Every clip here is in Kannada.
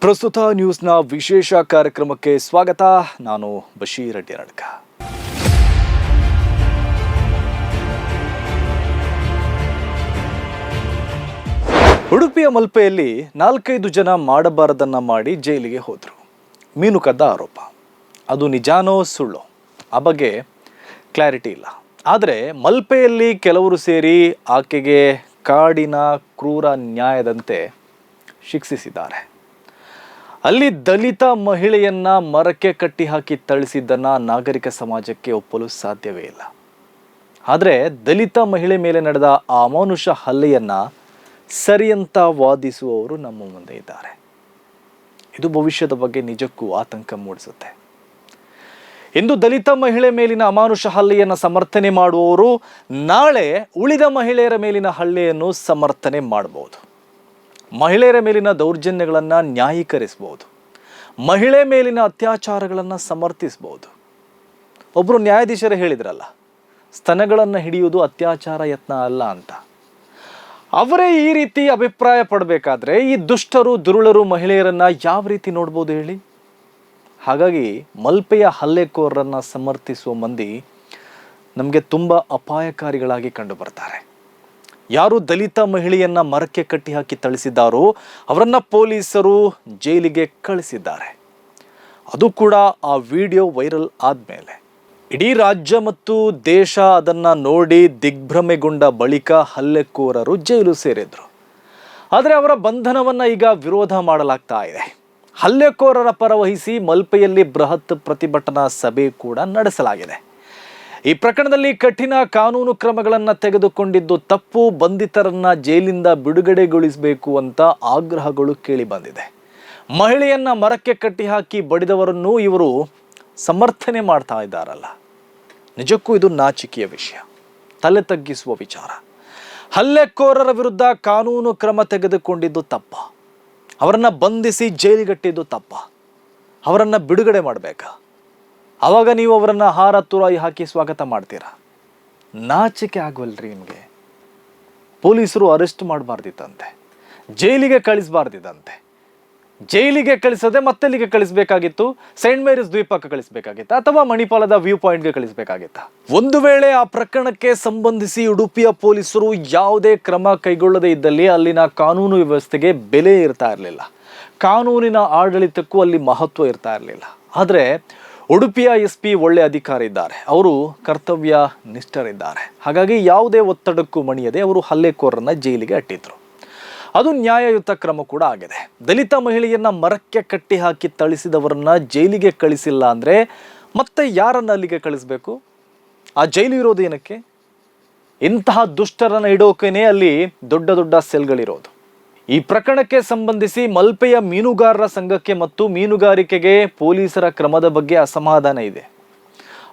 ಪ್ರಸ್ತುತ ನ್ಯೂಸ್ನ ವಿಶೇಷ ಕಾರ್ಯಕ್ರಮಕ್ಕೆ ಸ್ವಾಗತ. ನಾನು ಬಶೀರ್ ನಡ್ಕ ಉಡುಪಿಯ ಮಲ್ಪೆಯಲ್ಲಿ ನಾಲ್ಕೈದು ಜನ ಮಾಡಬಾರದನ್ನ ಮಾಡಿ ಜೈಲಿಗೆ ಹೋದರು. ಮೀನು ಕದ್ದ ಆರೋಪ. ಅದು ನಿಜಾನೋ ಸುಳ್ಳು? ಆ ಬಗ್ಗೆ ಕ್ಲಾರಿಟಿ ಇಲ್ಲ. ಆದರೆ ಮಲ್ಪೆಯಲ್ಲಿ ಕೆಲವರು ಸೇರಿ ಆಕೆಗೆ ಕಾಡಿನ ಕ್ರೂರ ನ್ಯಾಯದಂತೆ ಶಿಕ್ಷಿಸಿದ್ದಾರೆ. ಅಲ್ಲಿ ದಲಿತ ಮಹಿಳೆಯನ್ನ ಮರಕ್ಕೆ ಕಟ್ಟಿ ಹಾಕಿ ತಳಿಸಿದ್ದನ್ನ ನಾಗರಿಕ ಸಮಾಜಕ್ಕೆ ಒಪ್ಪಲು ಸಾಧ್ಯವೇ ಇಲ್ಲ. ಆದರೆ ದಲಿತ ಮಹಿಳೆ ಮೇಲೆ ನಡೆದ ಆ ಅಮಾನುಷ ಹಲ್ಲೆಯನ್ನ ಸರಿಯಂತ ವಾದಿಸುವವರು ನಮ್ಮ ಮುಂದೆ ಇದ್ದಾರೆ. ಇದು ಭವಿಷ್ಯದ ಬಗ್ಗೆ ನಿಜಕ್ಕೂ ಆತಂಕ ಮೂಡಿಸುತ್ತೆ. ಇಂದು ದಲಿತ ಮಹಿಳೆ ಮೇಲಿನ ಅಮಾನುಷ ಹಲ್ಲೆಯನ್ನು ಸಮರ್ಥನೆ ಮಾಡುವವರು ನಾಳೆ ಉಳಿದ ಮಹಿಳೆಯರ ಮೇಲಿನ ಹಲ್ಲೆಯನ್ನು ಸಮರ್ಥನೆ ಮಾಡಬಹುದು ಮಹಿಳೆಯರ ಮೇಲಿನ ದೌರ್ಜನ್ಯಗಳನ್ನು ನ್ಯಾಯೀಕರಿಸ್ಬೋದು ಮಹಿಳೆ ಮೇಲಿನ ಅತ್ಯಾಚಾರಗಳನ್ನು ಸಮರ್ಥಿಸ್ಬೋದು ಒಬ್ಬರು ನ್ಯಾಯಾಧೀಶರೇ ಹೇಳಿದ್ರಲ್ಲ, ಸ್ತನಗಳನ್ನು ಹಿಡಿಯುವುದು ಅತ್ಯಾಚಾರ ಯತ್ನ ಅಲ್ಲ ಅಂತ. ಅವರೇ ಈ ರೀತಿ ಅಭಿಪ್ರಾಯ ಪಡಬೇಕಾದ್ರೆ ಈ ದುಷ್ಟರು, ದುರುಳರು ಮಹಿಳೆಯರನ್ನು ಯಾವ ರೀತಿ ನೋಡ್ಬೋದು ಹೇಳಿ? ಹಾಗಾಗಿ ಮಲ್ಪೆಯ ಹಲ್ಲೆಕೋರರನ್ನು ಸಮರ್ಥಿಸುವ ಮಂದಿ ನಮಗೆ ತುಂಬ ಅಪಾಯಕಾರಿಗಳಾಗಿ ಕಂಡು ಬರ್ತಾರೆ. ಯಾರು ದಲಿತ ಮಹಿಳೆಯನ್ನ ಮರಕ್ಕೆ ಕಟ್ಟಿ ಹಾಕಿ ಥಳಿಸಿದ್ದಾರೋ ಅವರನ್ನ ಪೊಲೀಸರು ಜೈಲಿಗೆ ಕಳಿಸಿದ್ದಾರೆ. ಅದು ಕೂಡ ಆ ವಿಡಿಯೋ ವೈರಲ್ ಆದಮೇಲೆ. ಇಡೀ ರಾಜ್ಯ ಮತ್ತು ದೇಶ ಅದನ್ನ ನೋಡಿ ದಿಗ್ಭ್ರಮೆಗೊಂಡ ಬಳಿಕ ಹಲ್ಲೆಕೋರರು ಜೈಲು ಸೇರಿದ್ರು. ಆದರೆ ಅವರ ಬಂಧನವನ್ನ ಈಗ ವಿರೋಧ ಮಾಡಲಾಗ್ತಾ ಇದೆ. ಹಲ್ಲೆಕೋರರ ಪರವಹಿಸಿ ಮಲ್ಪೆಯಲ್ಲಿ ಬೃಹತ್ ಪ್ರತಿಭಟನಾ ಸಭೆ ಕೂಡ ನಡೆಸಲಾಗಿದೆ. ಈ ಪ್ರಕರಣದಲ್ಲಿ ಕಠಿಣ ಕಾನೂನು ಕ್ರಮಗಳನ್ನು ತೆಗೆದುಕೊಂಡಿದ್ದು ತಪ್ಪು ಬಂಧಿತರನ್ನ ಜೈಲಿಂದ ಬಿಡುಗಡೆಗೊಳಿಸಬೇಕು ಅಂತ ಆಗ್ರಹಗಳು ಕೇಳಿ ಬಂದಿದೆ. ಮಹಿಳೆಯನ್ನ ಮರಕ್ಕೆ ಕಟ್ಟಿ ಹಾಕಿ ಬಡಿದವರನ್ನು ಇವರು ಸಮರ್ಥನೆ ಮಾಡ್ತಾ ಇದ್ದಾರಲ್ಲ. ನಿಜಕ್ಕೂ ಇದು ನಾಚಿಕೆಯ ವಿಷಯ. ತಲೆ ತಗ್ಗಿಸುವ ವಿಚಾರ. ಹಲ್ಲೆಕೋರರ ವಿರುದ್ಧ ಕಾನೂನು ಕ್ರಮ ತೆಗೆದುಕೊಂಡಿದ್ದು ತಪ್ಪ. ಅವರನ್ನು ಬಂಧಿಸಿ ಜೈಲಿಗಟ್ಟಿದ್ದು ತಪ್ಪ. ಅವರನ್ನು ಬಿಡುಗಡೆ ಮಾಡಬೇಕಾ? ಅವಾಗ ನೀವು ಅವರನ್ನು ಹಾರ ತುರಾಯಿ ಹಾಕಿ ಸ್ವಾಗತ ಮಾಡ್ತೀರಾ? ನಾಚಿಕೆ ಆಗವಲ್ರಿ ನಿಮಗೆ. ಪೊಲೀಸರು ಅರೆಸ್ಟ್ ಮಾಡಬಾರ್ದಿತ್ತಂತೆ. ಜೈಲಿಗೆ ಕಳಿಸಬಾರ್ದಿದ್ದಂತೆ ಜೈಲಿಗೆ ಕಳಿಸದೆ ಮತ್ತೆಲ್ಲಿಗೆ ಕಳಿಸಬೇಕಾಗಿತ್ತು? ಸೈಂಟ್ ಮೇರಿಸ್ ದ್ವೀಪಕ್ಕೆ ಕಳಿಸಬೇಕಾಗಿತ್ತ? ಅಥವಾ ಮಣಿಪಾಲದ ವ್ಯೂ ಪಾಯಿಂಟ್ಗೆ ಕಳಿಸಬೇಕಾಗಿತ್ತ? ಒಂದು ವೇಳೆ ಆ ಪ್ರಕರಣಕ್ಕೆ ಸಂಬಂಧಿಸಿ ಉಡುಪಿಯ ಪೊಲೀಸರು ಯಾವುದೇ ಕ್ರಮ ಕೈಗೊಳ್ಳದೇ ಇದ್ದಲ್ಲಿ ಅಲ್ಲಿನ ಕಾನೂನು ವ್ಯವಸ್ಥೆಗೆ ಬೆಲೆ ಇರ್ತಾ ಇರಲಿಲ್ಲ. ಕಾನೂನಿನ ಆಡಳಿತಕ್ಕೂ ಅಲ್ಲಿ ಮಹತ್ವ ಇರ್ತಾ ಇರಲಿಲ್ಲ. ಆದರೆ ಉಡುಪಿಯ ಎಸ್ ಪಿ ಒಳ್ಳೆ ಅಧಿಕಾರಿ ಇದ್ದಾರೆ. ಅವರು ಕರ್ತವ್ಯ ನಿಷ್ಠರಿದ್ದಾರೆ. ಹಾಗಾಗಿ ಯಾವುದೇ ಒತ್ತಡಕ್ಕೂ ಮಣಿಯದೆ ಅವರು ಹಲ್ಲೆಕೋರರನ್ನ ಜೈಲಿಗೆ ಅಟ್ಟಿದ್ರು. ಅದು ನ್ಯಾಯಯುತ ಕ್ರಮ ಕೂಡ ಆಗಿದೆ. ದಲಿತ ಮಹಿಳೆಯನ್ನ ಮರಕ್ಕೆ ಕಟ್ಟಿ ಹಾಕಿ ತಳಿಸಿದವರನ್ನ ಜೈಲಿಗೆ ಕಳಿಸಿಲ್ಲ ಅಂದ್ರೆ ಮತ್ತೆ ಯಾರನ್ನ ಅಲ್ಲಿಗೆ ಕಳಿಸ್ಬೇಕು? ಆ ಜೈಲು ಇರೋದು ಏನಕ್ಕೆ? ಇಂತಹ ದುಷ್ಟರನ್ನ ಇಡೋಕೇನೆ ಅಲ್ಲಿ ದೊಡ್ಡ ದೊಡ್ಡ ಸೆಲ್ಗಳಿರೋದು. ಈ ಪ್ರಕರಣಕ್ಕೆ ಸಂಬಂಧಿಸಿ ಮಲ್ಪೆಯ ಮೀನುಗಾರರ ಸಂಘಕ್ಕೆ ಮತ್ತು ಮೀನುಗಾರಿಕೆಗೆ ಪೊಲೀಸರ ಕ್ರಮದ ಬಗ್ಗೆ ಅಸಮಾಧಾನ ಇದೆ.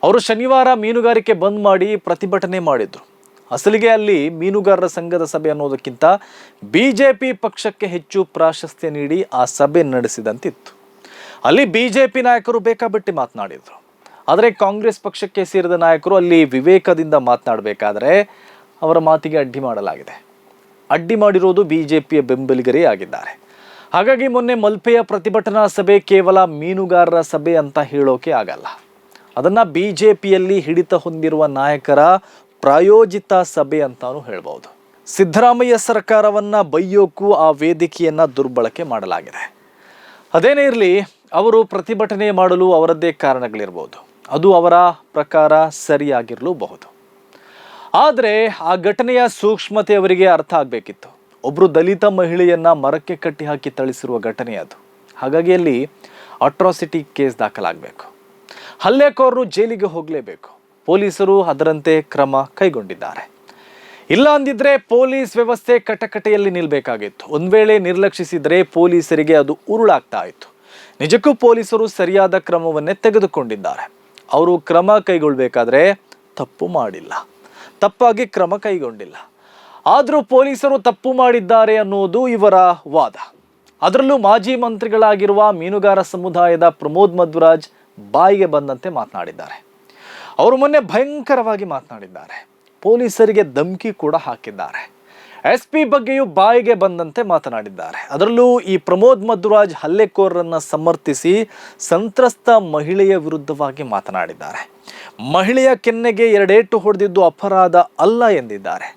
ಅವರು ಶನಿವಾರ ಮೀನುಗಾರಿಕೆ ಬಂದ್ ಮಾಡಿ ಪ್ರತಿಭಟನೆ ಮಾಡಿದ್ರು. ಅಸಲಿಗೆ ಅಲ್ಲಿ ಮೀನುಗಾರರ ಸಂಘದ ಸಭೆ ಅನ್ನೋದಕ್ಕಿಂತ ಬಿಜೆಪಿ ಪಕ್ಷಕ್ಕೆ ಹೆಚ್ಚು ಪ್ರಾಶಸ್ತ್ಯ ನೀಡಿ ಆ ಸಭೆ ನಡೆಸಿದಂತಿತ್ತು. ಅಲ್ಲಿ ಬಿಜೆಪಿ ನಾಯಕರು ಬೇಕಾಬಿಟ್ಟಿ ಮಾತನಾಡಿದ್ರು. ಆದರೆ ಕಾಂಗ್ರೆಸ್ ಪಕ್ಷಕ್ಕೆ ಸೇರಿದ ನಾಯಕರು ಅಲ್ಲಿ ವಿವೇಕದಿಂದ ಮಾತನಾಡಬೇಕಾದ್ರೆ ಅವರ ಮಾತಿಗೆ ಅಡ್ಡಿ ಮಾಡಲಾಗಿದೆ. ಅಡ್ಡಿ ಮಾಡಿರೋದು ಬಿಜೆಪಿಯ ಬೆಂಬಲಿಗರೇ ಆಗಿದ್ದಾರೆ. ಹಾಗಾಗಿ ಮೊನ್ನೆ ಮಲ್ಪೆಯ ಪ್ರತಿಭಟನಾ ಸಭೆ ಕೇವಲ ಮೀನುಗಾರರ ಸಭೆ ಅಂತ ಹೇಳೋಕೆ ಆಗಲ್ಲ. ಅದನ್ನ ಬಿಜೆಪಿಯಲ್ಲಿ ಹಿಡಿತ ಹೊಂದಿರುವ ನಾಯಕರ ಪ್ರಾಯೋಜಿತ ಸಭೆ ಅಂತಾನು ಹೇಳ್ಬೋದು ಸಿದ್ದರಾಮಯ್ಯ ಸರ್ಕಾರವನ್ನ ಬೈಯೋಕ್ಕೂ ಆ ವೇದಿಕೆಯನ್ನ ದುರ್ಬಳಕೆ ಮಾಡಲಾಗಿದೆ. ಅದೇನೇ ಇರಲಿ, ಅವರು ಪ್ರತಿಭಟನೆ ಮಾಡಲು ಅವರದ್ದೇ ಕಾರಣಗಳಿರ್ಬೋದು. ಅದು ಅವರ ಪ್ರಕಾರ ಸರಿಯಾಗಿರಲೂಬಹುದು. ಆದರೆ ಆ ಘಟನೆಯ ಸೂಕ್ಷ್ಮತೆ ಅವರಿಗೆ ಅರ್ಥ ಆಗಬೇಕಿತ್ತು. ಒಬ್ಬರು ದಲಿತ ಮಹಿಳೆಯನ್ನು ಮರಕ್ಕೆ ಕಟ್ಟಿ ಹಾಕಿ ಥಳಿಸಿರುವ ಘಟನೆ ಅದು. ಹಾಗಾಗಿ ಅಲ್ಲಿ ಅಟ್ರಾಸಿಟಿ ಕೇಸ್ ದಾಖಲಾಗಬೇಕು. ಹಲ್ಲೆಕೋರರು ಜೈಲಿಗೆ ಹೋಗಲೇಬೇಕು. ಪೊಲೀಸರು ಅದರಂತೆ ಕ್ರಮ ಕೈಗೊಂಡಿದ್ದಾರೆ. ಇಲ್ಲ ಅಂದಿದ್ರೆ ಪೊಲೀಸ್ ವ್ಯವಸ್ಥೆ ಕಟಕಟೆಯಲ್ಲಿ ನಿಲ್ಲಬೇಕಾಗಿತ್ತು ಒಂದ್ ವೇಳೆ ನಿರ್ಲಕ್ಷಿಸಿದ್ರೆ ಪೊಲೀಸರಿಗೆ ಅದು ಉರುಳಾಗ್ತಾ ಇತ್ತು. ನಿಜಕ್ಕೂ ಪೊಲೀಸರು ಸರಿಯಾದ ಕ್ರಮವನ್ನೇ ತೆಗೆದುಕೊಂಡಿದ್ದಾರೆ. ಅವರು ಕ್ರಮ ಕೈಗೊಳ್ಬೇಕಾದ್ರೆ ತಪ್ಪು ಮಾಡಿಲ್ಲ. ತಪ್ಪಾಗಿ ಕ್ರಮ ಕೈಗೊಂಡಿಲ್ಲ. ಆದರೂ ಪೊಲೀಸರು ತಪ್ಪು ಮಾಡಿದ್ದಾರೆ ಅನ್ನೋದು ಇವರ ವಾದ. ಅದರಲ್ಲೂ ಮಾಜಿ ಮಂತ್ರಿಗಳಾಗಿರುವ ಮೀನುಗಾರ ಸಮುದಾಯದ ಪ್ರಮೋದ್ ಮಧ್ವರಾಜ್ ಬಾಯಿಗೆ ಬಂದಂತೆ ಮಾತನಾಡಿದ್ದಾರೆ. ಅವರು ಮೊನ್ನೆ ಭಯಂಕರವಾಗಿ ಮಾತನಾಡಿದ್ದಾರೆ. ಪೊಲೀಸರಿಗೆ ಧಮಕಿ ಕೂಡ ಹಾಕಿದ್ದಾರೆ. ಎಸ್ ಪಿ ಬಗ್ಗೆಯೂ ಬಾಯಿಗೆ ಬಂದಂತೆ ಮಾತನಾಡಿದ್ದಾರೆ. ಅದರಲ್ಲೂ ಈ ಪ್ರಮೋದ್ ಮಧುರಾಜ್ ಹಲ್ಲೆಕೋರರನ್ನ ಸಮರ್ಥಿಸಿ ಸಂತ್ರಸ್ತ ಮಹಿಳೆಯ ವಿರುದ್ಧವಾಗಿ ಮಾತನಾಡಿದ್ದಾರೆ. ಮಹಿಳೆಯ ಕೆನ್ನೆಗೆ ಎರಡೇಟು ಹೊಡೆದಿದ್ದು ಅಪರಾಧ ಅಲ್ಲ ಎಂದಿದ್ದಾರೆ.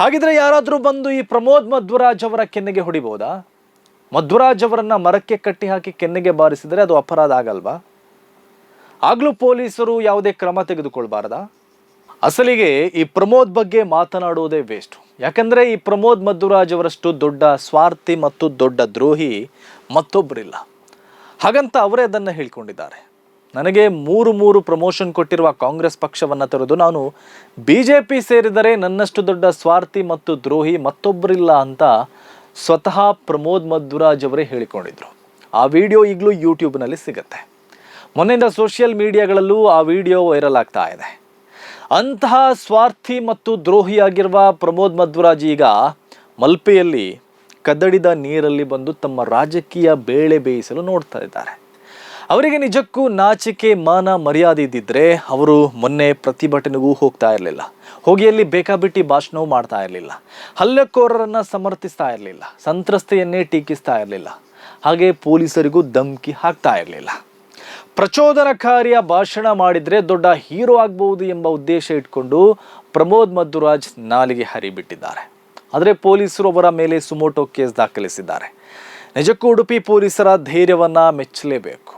ಹಾಗಿದ್ರೆ ಯಾರಾದರೂ ಬಂದು ಈ ಪ್ರಮೋದ್ ಮಧ್ವರಾಜ್ ಅವರ ಕೆನ್ನೆಗೆ ಹೊಡಿಬಹುದಾ? ಮಧ್ವರಾಜ್ ಅವರನ್ನ ಮರಕ್ಕೆ ಕಟ್ಟಿ ಹಾಕಿ ಕೆನ್ನೆಗೆ ಬಾರಿಸಿದರೆ ಅದು ಅಪರಾಧ ಆಗಲ್ವಾ? ಆಗ್ಲೂ ಪೊಲೀಸರು ಯಾವುದೇ ಕ್ರಮ ತೆಗೆದುಕೊಳ್ಬಾರದಾ? ಅಸಲಿಗೆ ಈ ಪ್ರಮೋದ್ ಬಗ್ಗೆ ಮಾತನಾಡುವುದೇ ವೇಸ್ಟ್ ಯಾಕಂದ್ರೆ ಈ ಪ್ರಮೋದ್ ಮಧುರಾಜ್ ಅವರಷ್ಟು ದೊಡ್ಡ ಸ್ವಾರ್ಥಿ ಮತ್ತು ದೊಡ್ಡ ದ್ರೋಹಿ ಮತ್ತೊಬ್ಬರಿಲ್ಲ ಹಾಗಂತ ಅವರೇ ಅದನ್ನು ಹೇಳ್ಕೊಂಡಿದ್ದಾರೆ. ನನಗೆ ಮೂರು ಮೂರು ಪ್ರಮೋಷನ್ ಕೊಟ್ಟಿರುವ ಕಾಂಗ್ರೆಸ್ ಪಕ್ಷವನ್ನು ತೊರೆದು ನಾನು ಬಿ ಜೆ ಪಿ ಸೇರಿದರೆ ನನ್ನಷ್ಟು ದೊಡ್ಡ ಸ್ವಾರ್ಥಿ ಮತ್ತು ದ್ರೋಹಿ ಮತ್ತೊಬ್ಬರಿಲ್ಲ ಅಂತ ಸ್ವತಃ ಪ್ರಮೋದ್ ಮಧುರಾಜ್ ಅವರೇ ಹೇಳಿಕೊಂಡಿದ್ರು. ಆ ವಿಡಿಯೋ ಈಗಲೂ ಯೂಟ್ಯೂಬ್ನಲ್ಲಿ ಸಿಗುತ್ತೆ. ಮೊನ್ನೆಯಿಂದ ಸೋಷಿಯಲ್ ಮೀಡಿಯಾಗಳಲ್ಲೂ ಆ ವಿಡಿಯೋ ವೈರಲ್ ಆಗ್ತಾ ಇದೆ. ಅಂತಹ ಸ್ವಾರ್ಥಿ ಮತ್ತು ದ್ರೋಹಿಯಾಗಿರುವ ಪ್ರಮೋದ್ ಮಧ್ವರಾಜ್ ಈಗ ಮಲ್ಪೆಯಲ್ಲಿ ಕದಡಿದ ನೀರಲ್ಲಿ ಬಂದು ತಮ್ಮ ರಾಜಕೀಯ ಬೇಳೆ ಬೇಯಿಸಲು ನೋಡ್ತಾ ಇದ್ದಾರೆ. ಅವರಿಗೆ ನಿಜಕ್ಕೂ ನಾಚಿಕೆ, ಮಾನ, ಮರ್ಯಾದೆ ಇದ್ದಿದ್ರೆ ಅವರು ಮೊನ್ನೆ ಪ್ರತಿಭಟನೆಗೂ ಹೋಗ್ತಾ ಇರಲಿಲ್ಲ. ಹೋಗಿಯಲ್ಲಿ ಬೇಕಾಬಿಟ್ಟಿ ಭಾಷಣವೂ ಮಾಡ್ತಾ ಇರಲಿಲ್ಲ. ಹಲ್ಲೆಕೋರರನ್ನು ಸಮರ್ಥಿಸ್ತಾ ಇರಲಿಲ್ಲ. ಸಂತ್ರಸ್ತೆಯನ್ನೇ ಟೀಕಿಸ್ತಾ ಇರಲಿಲ್ಲ. ಹಾಗೆ ಪೊಲೀಸರಿಗೂ ಧಮ್ಕಿ ಹಾಕ್ತಾ ಇರಲಿಲ್ಲ. ಪ್ರಚೋದನಕಾರಿಯ ಭಾಷಣ ಮಾಡಿದರೆ ದೊಡ್ಡ ಹೀರೋ ಆಗ್ಬಹುದು ಎಂಬ ಉದ್ದೇಶ ಇಟ್ಕೊಂಡು ಪ್ರಮೋದ್ ಮದ್ದುರಾಜ್ ನಾಲಿಗೆ ಹರಿಬಿಟ್ಟಿದ್ದಾರೆ. ಆದರೆ ಪೊಲೀಸರು ಅವರ ಮೇಲೆ ಸುಮೋಟೋ ಕೇಸ್ ದಾಖಲಿಸಿದ್ದಾರೆ. ನಿಜಕ್ಕೂ ಉಡುಪಿ ಪೊಲೀಸರ ಧೈರ್ಯವನ್ನು ಮೆಚ್ಚಲೇಬೇಕು.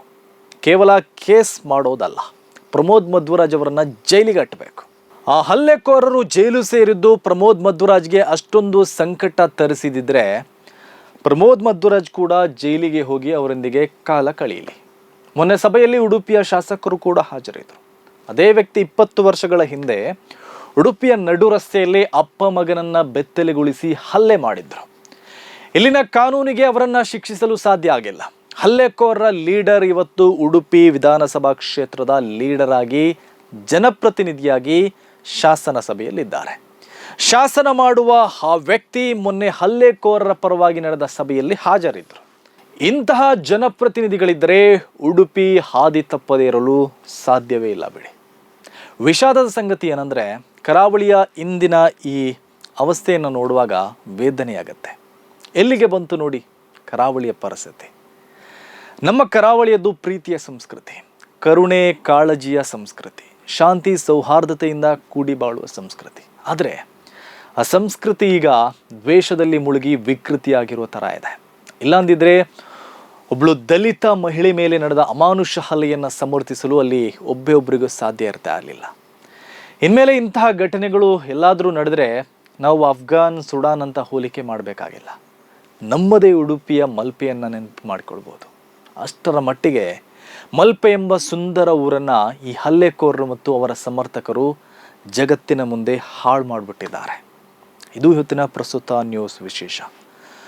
ಕೇವಲ ಕೇಸ್ ಮಾಡೋದಲ್ಲ, ಪ್ರಮೋದ್ ಮಧ್ವರಾಜ್ ಅವರನ್ನು ಜೈಲಿಗೆ ಅಟ್ಟಬೇಕು. ಆ ಹಲ್ಲೆಕೋರರು ಜೈಲು ಸೇರಿದ್ದು ಪ್ರಮೋದ್ ಮಧ್ವರಾಜ್ಗೆ ಅಷ್ಟೊಂದು ಸಂಕಟ ತರಿಸಿದಿದ್ರೆ ಪ್ರಮೋದ್ ಮಧ್ವರಾಜ್ ಕೂಡ ಜೈಲಿಗೆ ಹೋಗಿ ಅವರೊಂದಿಗೆ ಕಾಲ ಕಳೆಯಲಿ. ಮೊನ್ನೆ ಸಭೆಯಲ್ಲಿ ಉಡುಪಿಯ ಶಾಸಕರು ಕೂಡ ಹಾಜರಿದ್ದರು. ಅದೇ ವ್ಯಕ್ತಿ ಇಪ್ಪತ್ತು ವರ್ಷಗಳ ಹಿಂದೆ ಉಡುಪಿಯ ನಡು ರಸ್ತೆಯಲ್ಲಿ ಅಪ್ಪ ಮಗನನ್ನ ಬೆತ್ತಲೆಗೊಳಿಸಿ ಹಲ್ಲೆ ಮಾಡಿದ್ರು. ಇಲ್ಲಿನ ಕಾನೂನಿಗೆ ಅವರನ್ನ ಶಿಕ್ಷಿಸಲು ಸಾಧ್ಯ ಆಗಿಲ್ಲ. ಹಲ್ಲೆಕೋರರ ಲೀಡರ್ ಇವತ್ತು ಉಡುಪಿ ವಿಧಾನಸಭಾ ಕ್ಷೇತ್ರದ ಲೀಡರ್ ಆಗಿ ಜನಪ್ರತಿನಿಧಿಯಾಗಿ ಶಾಸನ ಸಭೆಯಲ್ಲಿದ್ದಾರೆ ಶಾಸನ ಮಾಡುವ ಆ ವ್ಯಕ್ತಿ ಮೊನ್ನೆ ಹಲ್ಲೆಕೋರರ ಪರವಾಗಿ ನಡೆದ ಸಭೆಯಲ್ಲಿ ಹಾಜರಿದ್ದರು. ಇಂತಹ ಜನಪ್ರತಿನಿಧಿಗಳಿದ್ದರೆ ಉಡುಪಿ ಹಾದಿ ತಪ್ಪದೇ ಇರಲು ಸಾಧ್ಯವೇ ಇಲ್ಲ ಬಿಡಿ. ವಿಷಾದದ ಸಂಗತಿ ಏನಂದರೆ ಕರಾವಳಿಯ ಇಂದಿನ ಈ ಅವಸ್ಥೆಯನ್ನು ನೋಡುವಾಗ ವೇದನೆಯಾಗತ್ತೆ. ಎಲ್ಲಿಗೆ ಬಂತು ನೋಡಿ? ಕರಾವಳಿಯ ಪರಿಸ್ಥಿತಿ ನಮ್ಮ ಕರಾವಳಿಯದ್ದು ಪ್ರೀತಿಯ ಸಂಸ್ಕೃತಿ, ಕರುಣೆ ಕಾಳಜಿಯ ಸಂಸ್ಕೃತಿ, ಶಾಂತಿ ಸೌಹಾರ್ದತೆಯಿಂದ ಕೂಡಿ ಬಾಳುವ ಸಂಸ್ಕೃತಿ. ಆದರೆ ಆ ಸಂಸ್ಕೃತಿ ಈಗ ದ್ವೇಷದಲ್ಲಿ ಮುಳುಗಿ ವಿಕೃತಿಯಾಗಿರುವ ಥರ ಇದೆ. ಇಲ್ಲಾಂದಿದ್ರೆ ಒಬ್ಳು ದಲಿತ ಮಹಿಳೆ ಮೇಲೆ ನಡೆದ ಅಮಾನುಷ ಹಲ್ಲೆಯನ್ನು ಸಮರ್ಥಿಸಲು ಅಲ್ಲಿ ಒಬ್ಬೇ ಒಬ್ಬರಿಗೂ ಸಾಧ್ಯ ಇರ್ತಾ ಇರಲಿಲ್ಲ. ಇನ್ಮೇಲೆ ಇಂತಹ ಘಟನೆಗಳು ಎಲ್ಲಾದರೂ ನಡೆದರೆ ನಾವು ಅಫ್ಘಾನ್, ಸುಡಾನ್ ಅಂತ ಹೋಲಿಕೆ ಮಾಡಬೇಕಾಗಿಲ್ಲ. ನಮ್ಮದೇ ಉಡುಪಿಯ ಮಲ್ಪೆಯನ್ನು ನೆನಪು ಮಾಡಿಕೊಳ್ಬೋದು. ಅಷ್ಟರ ಮಟ್ಟಿಗೆ ಮಲ್ಪೆ ಎಂಬ ಸುಂದರ ಊರನ್ನು ಈ ಹಲ್ಲೆಕೋರರು ಮತ್ತು ಅವರ ಸಮರ್ಥಕರು ಜಗತ್ತಿನ ಮುಂದೆ ಹಾಳು ಮಾಡಿಬಿಟ್ಟಿದ್ದಾರೆ. ಇದು ಇವತ್ತಿನ ಪ್ರಸ್ತುತ ನ್ಯೂಸ್ ವಿಶೇಷ.